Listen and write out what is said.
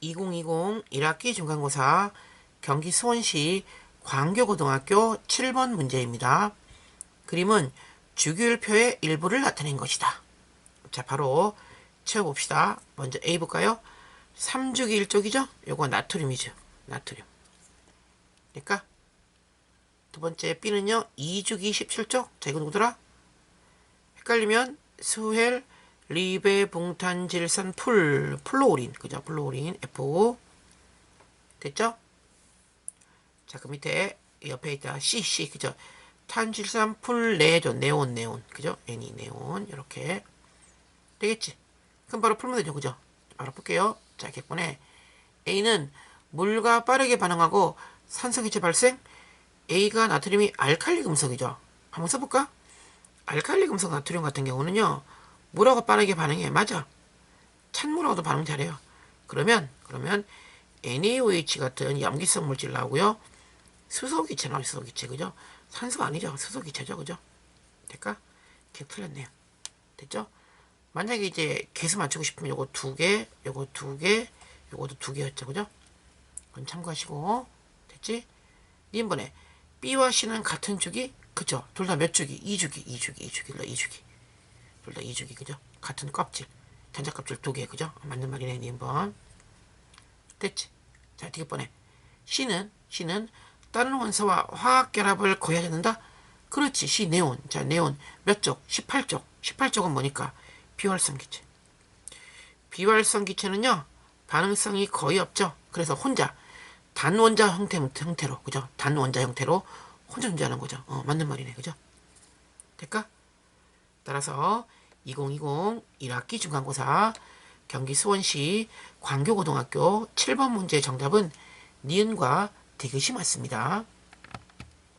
2020 1학기 중간고사 경기 수원시 광교고등학교 7번 문제입니다. 그림은 주기율표의 일부를 나타낸 것이다. 자, 바로 채워봅시다. 먼저 A 볼까요? 3주기 1쪽이죠? 요거 나트륨이죠. 나트륨. 그러니까 두 번째 B는요. 2주기 17쪽. 자, 이거 누구더라? 헷갈리면 수헬 리베봉탄질산 풀 플로우린 그죠? 플로우린 F 됐죠? 자, 그 밑에 옆에 있다 C C 그죠? 탄질산 풀 네존 네온 네온 그죠? N이 네온 이렇게 되겠지? 그럼 바로 풀면 되죠, 그죠? 알아볼게요. 자, 객본에 A는 물과 빠르게 반응하고 산소기체 발생. A가 나트륨이 알칼리 금속이죠. 한번 써볼까? 알칼리 금속 나트륨 같은 경우는요, 물하고 빠르게 반응해. 맞아. 찬물하고도 반응 잘해요. 그러면, 그러면 NaOH 같은 염기성 물질 나오고요. 수소기체 나와요, 수소기체. 그죠? 산소가 아니죠. 수소기체죠. 그죠? 될까? 기억 틀렸네요. 됐죠? 만약에 이제 개수 맞추고 싶으면 요거 두 개, 요거 두 개, 요것도 두 개였죠. 그죠? 그건 참고하시고. 됐지? 니번에 B와 C는 같은 주기? 그죠? 둘다 몇 주기? 2주기, 2주기, 2주기, 2주기. 둘다 2주기, 그죠? 같은 껍질. 전자 껍질 두 개, 그죠? 맞는 말이네, 니번. 됐지? 자, 뒤에 번에 C는, C는 다른 원소와 화학 결합을 거해야 된다? 그렇지, C, 네온. 자, 네온. 몇 쪽? 18쪽. 18쪽은 뭐니까? 비활성 기체. 비활성 기체는요, 반응성이 거의 없죠. 그래서 혼자, 단원자 형태, 형태로, 그죠? 단원자 형태로 혼자 존재하는 거죠. 어, 맞는 말이네, 그죠? 될까? 따라서 2020 1학기 중간고사 경기 수원시 광교고등학교 7번 문제 정답은 니은과 디귿이 맞습니다.